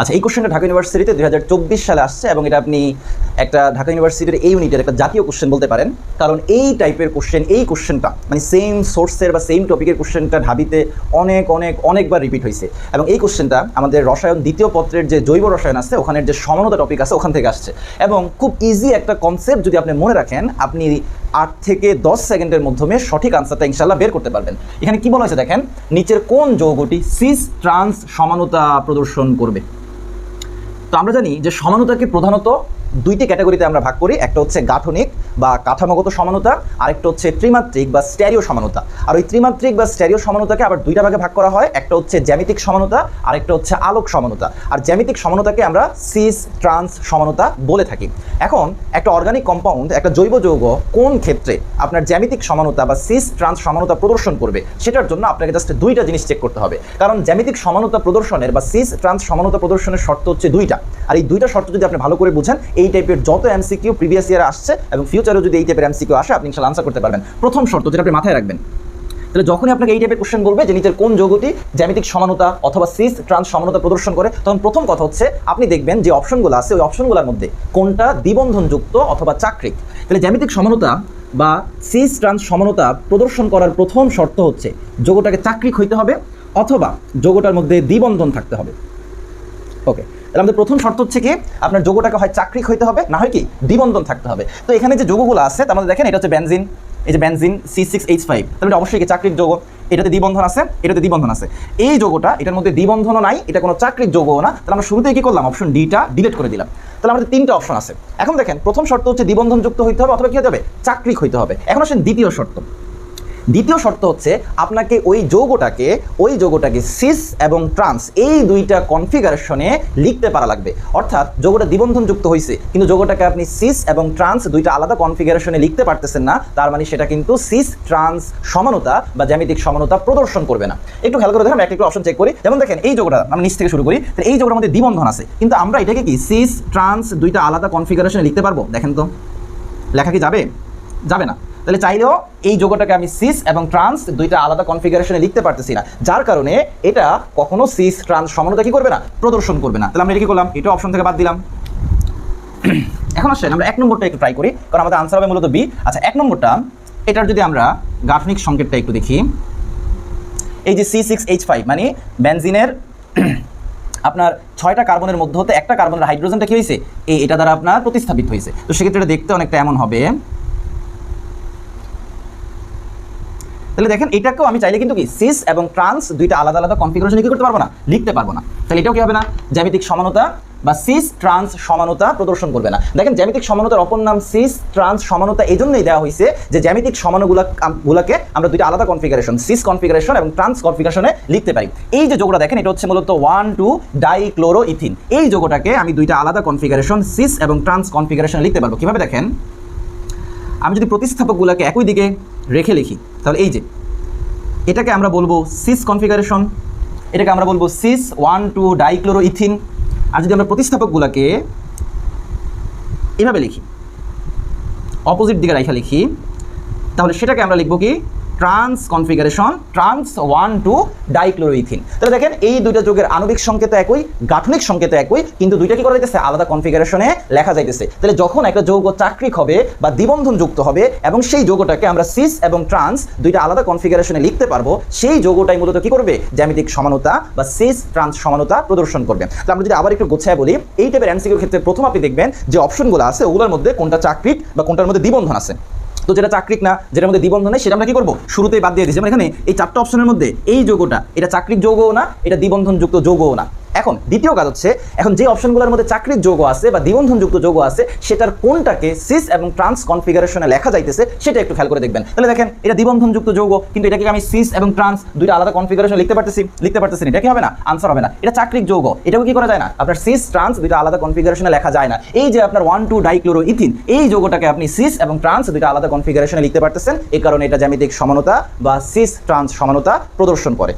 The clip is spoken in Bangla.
আচ্ছা এই কোশ্চেনটা ঢাকা ইউনিভার্সিটিতে দু হাজার চব্বিশ সালে আসছে এবং এটা আপনি একটা ঢাকা ইউনিভার্সিটির এই ইউনিটের একটা জাতীয় কোশ্চেন বলতে পারেন। কারণ এই টাইপের কোশ্চেন এই কোশ্চেনটা মানে সেম সোর্সের বা সেম টপিকের কোশ্চেনটা ঢাবিতে অনেক অনেক, অনেকবার রিপিট হয়েছে। এবং এই কোশ্চেনটা আমাদের রসায়ন, দ্বিতীয় পত্রের যে জৈব রসায়ন আছে, ওখানের যে সমানতা টপিক আছে, ওখান থেকে আসছে। এবং খুব ইজি একটা কনসেপ্ট যদি আপনি মনে রাখেন, আপনি আট থেকে দশ সেকেন্ডের মাধ্যমে সঠিক আনসারটা ইনশাল্লাহ বের করতে পারবেন। এখানে কি বলা হয়েছে দেখেন? নিচের কোন যৌগটি সিস ট্রান্স সমানতা প্রদর্শন করবে? তো আমরা জানি যে সমানতাকে প্রধানত দুইটি ক্যাটাগরিতে আমরা ভাগ করি। একটা হচ্ছে গাঠনিক বা কাঠামোগত সমানতা, আরেকটা হচ্ছে ত্রিমাত্রিক বা স্ট্যারিও সমানতা। আর ওই ত্রিমাত্রিক বা স্ট্যারিও সমানতাকে আবার দুইটা ভাগে ভাগ করা হয়, একটা হচ্ছে জ্যামিতিক সমানতা, আরেকটা হচ্ছে আলোক সমানতা। আর জ্যামিতিক সমানতাকে আমরা সিস ট্রান্স সমানতা বলে থাকি। এখন একটা অর্গানিক কম্পাউন্ড একটা জৈব যৌগ কোন ক্ষেত্রে আপনার জ্যামিতিক সমানতা বা সিস ট্রান্স সমানতা প্রদর্শন করবে, সেটার জন্য আপনাকে জাস্ট দুইটা জিনিস চেক করতে হবে। কারণ জ্যামিতিক সমানতা প্রদর্শনের বা সিস ট্রান্স সমানতা প্রদর্শনের শর্ত হচ্ছে দুইটা। আর এই দুইটা শর্ত যদি আপনি ভালো করে বুঝেন, এই টাইপের যত এমসিকিউ প্রিভিয়াস ইয়ারে আসছে এবং ফিউচারেও যদি এই টাইপের এমসিকিউ আসে, আপনি ইনশাল্লাহ আনসার করতে পারবেন। প্রথম শর্ত যেটা আপনি মাথায় রাখবেন, তাহলে যখনই আপনাকে এই টাইপের কোশ্চেন বলবে যে নিচের কোন যৌগটি জ্যামিতিক সমানতা অথবা সিস ট্রান্স সমানতা প্রদর্শন করে, তখন প্রথম কথা হচ্ছে আপনি দেখবেন যে অপশনগুলো আছে, ওই অপশনগুলোর মধ্যে কোনটা দ্বিবন্ধনযুক্ত অথবা চাকরিক। তাহলে জ্যামিতিক সমানতা বা সিস ট্রান্স সমানতা প্রদর্শন করার প্রথম শর্ত হচ্ছে যোগটাকে চাকরিক হইতে হবে অথবা যোগটার মধ্যে দ্বিবন্ধন থাকতে হবে। ওকে তাহলে আমাদের প্রথম শর্ত হচ্ছে কি, আপনার যোগটাকে হয় চাকরিক হইতে হবে, না হয় কি, দ্বিবন্ধন থাকতে হবে। তো এখানে যে যোগগুলো আছে, তার মধ্যে দেখেন, এটা হচ্ছে বেনজিন এই যে benzene C six H five তাহলে এটা অবশ্যই কি চাকরিক যোগ? এটাতে দ্বিবন্ধন আছে, এটাতে দ্বিবন্ধন আছে। এই যোগটা, এটার মধ্যে দ্বিবন্ধনও নাই, এটা কোনো চাকরির যোগও না। তাহলে আমরা শুরুতেই কি করলাম অপশন ডিটা ডিলিট করে দিলাম। তাহলে আমাদের তিনটা অপশন আছে। এখন দেখেন, প্রথম শর্ত হচ্ছে দ্বিবন্ধন যুক্ত হইতে হবে, অথবা কি হতে হবে? চাকরিক হইতে হবে। এখন আসেন দ্বিতীয় শর্ত। দ্বিতীয় শর্ত হচ্ছে আপনাকে ওই যৌগটাকে ওই যৌগটাকে সিস এবং ট্রান্স এই দুইটা কনফিগারেশনে লিখতে পারা লাগবে। অর্থাৎ যৌগটা দ্বিবন্ধন যুক্ত হয়েছে কিন্তু যৌগটাকে আপনি সিস এবং ট্রান্স দুইটা আলাদা কনফিগারেশনে লিখতে পারতেছেন না, তার মানে সেটা কিন্তু সিস ট্রান্স সমানতা বা জ্যামিতিক সমানতা প্রদর্শন করবে না। একটু খেয়াল করে দেখেন একটা একটু অপশন চেক করি। যেমন দেখেন, এই যৌগটা আমরা নিচ থেকে শুরু করি, তাহলে এই যৌগটার মধ্যে দ্বিবন্ধন আছে। কিন্তু আমরা এটাকে কি সিস ট্রান্স দুইটা আলাদা কনফিগারেশনে লিখতে পারব? দেখেন তো। লেখা কি যাবে? যাবে না। তাহলে চাইলেও এই যোগটাকে আমি সিস এবং ট্রান্স দুইটা আলাদা কনফিগারেশনে লিখতে পারতেছি না। যার কারণে এটা কখনো সিস ট্রান্স সমানতা কি করবে না? প্রদর্শন করবে না। তাহলে আমরা এটা কি করলাম? এটা অপশন থেকে বাদ দিলাম। এখন আসেন, আমরা এক নম্বরটা একটু ট্রাই করি, কারণ আমাদের আনসার হবে মূলত বি আচ্ছা এক নম্বরটা, এটার যদি আমরা গাঠনিক সংকেতটা একটু দেখি। এই যে সি সিক্স এইচ ফাইভ মানে বেনজিনের আপনার ছয়টা কার্বনের মধ্যে হতে একটা কার্বনের হাইড্রোজেনটা কি হয়েছে? এই এটা দ্বারা আপনার প্রতিস্থাপিত হয়েছে। তো সেক্ষেত্রে দেখতে অনেকটা এমন হবে। তাহলে দেখেন এটাকেও আমি চাইলে কিন্তু কি সিস এবং ট্রান্স দুইটা আলাদা আলাদা কনফিগারেশন কি করতে পারব না? লিখতে পারব না। তাহলে এটাও কি হবে না? জ্যামিতিক সমানতা বা সিস ট্রান্স সমানতা প্রদর্শন করবে না। দেখেন জ্যামিতিক সমানতার অপর নাম সিস ট্রান্স সমানতা এই জন্যই দেওয়া হয়েছে যে জ্যামিতিক সমানগুলা, গুলাকে আমরা দুইটা আলাদা কনফিগারেশন সিস কনফিগারেশন এবং ট্রান্স কনফিগারেশনে লিখতে পারি। এই যে যোগটা দেখেন, এটা হচ্ছে মূলত ওয়ান টু ডাইক্লোরো ইথিন এই যোগটাকে আমি দুইটা আলাদা কনফিগারেশন সিস এবং ট্রান্স কনফিগারেশনে লিখতে পারব। কীভাবে দেখেন? আমি যদি প্রতিস্থাপকগুলোকে একই দিকে রেখে লিখি। তাহলে এই যে, এটাকে আমরা বলব সিস কনফিগারেশন এটাকে আমরা বলব cis one two dichloro ethene আর যদি আমরা প্রতিস্থাপকগুলোকে এভাবে লিখি অপোজিট দিকে রাইখা লিখি, তাহলে সেটাকে আমরা লিখব কি? Trans configuration trans one two dichloroethene তাহলে দেখেন, এই দুইটা যুগের আণবিক সংকেত একই, গাঠনিক সংকেত একই, কিন্তু দুইটা কি করা যাইতেছে? আলাদা কনফিগারেশনে লেখা যাইতেছে। তাহলে যখন একটা যৌগ চাকরিক হবে বা দ্বিবন্ধন যুক্ত হবে, এবং সেই যৌগটাকে আমরা সিস এবং ট্রান্স দুইটা আলাদা কনফিগারেশনে লিখতে পারব, সেই যৌগটাই মূলত কি করবে? জ্যামিতিক সমানতা বা সিস ট্রান্স সমানতা প্রদর্শন করবে। তাহলে আমরা যদি আবার একটু গোছায় বলি, এই টাইপের এমসিকিউর ক্ষেত্রে প্রথম আপনি দেখবেন যে অপশনগুলো আছে, ওগুলোর মধ্যে কোনটা চাকরিক বা কোনটার মধ্যে দ্বিবন্ধন আছে। তো যেটা চাকরিক না, যেটার মধ্যে দিবন্ধ নেই, সেটা আমরা কি করব? শুরুতেই বাদ দিয়ে দিচ্ছি এখানে এই চারটা অপশনের মধ্যে এই যৌগটা, এটা চাকরিক যৌগও না, এটা দ্বিবন্ধনযুক্ত যোগও না। এখন, দ্বিতীয় কাজ হচ্ছে, এখন যে অপশনগুলোর মধ্যে চাকরির যৌগ আছে বা দ্বিবন্ধনযুক্ত যৌগ আছে, সেটার কোনটাকে সিস এবং ট্রান্স কনফিগারেশনে লেখা যাইতেছে, সেটা একটু খেয়াল করে দেখবেন। তাহলে দেখেন, এটা দ্বিবন্ধনযুক্ত যৌগ, কিন্তু এটাকে আমি সিস এবং ট্রান্স দুইটা আলাদা কনফিগারেশন লিখতে পারতেছি লিখতে পারতেছি এটা কি হবে না? আনসার হবে না। এটা চাকরিক যৌগ, এটাও কি করা যায় না? আপনার সিস ট্রান্স দুইটা আলাদা কনফিগারেশনে লেখা যায় না। এই যে আপনার ওয়ান টু ডাইক্লোরো ইথিন এই যৌগটাকে আপনি সিস এবং ট্রান্স দুইটা আলাদা কনফিগারেশনে লিখতে পারতেছেন এই কারণে এটা জ্যামিতিক সমানতা বা সিস ট্রান্স সমানতা প্রদর্শন করে।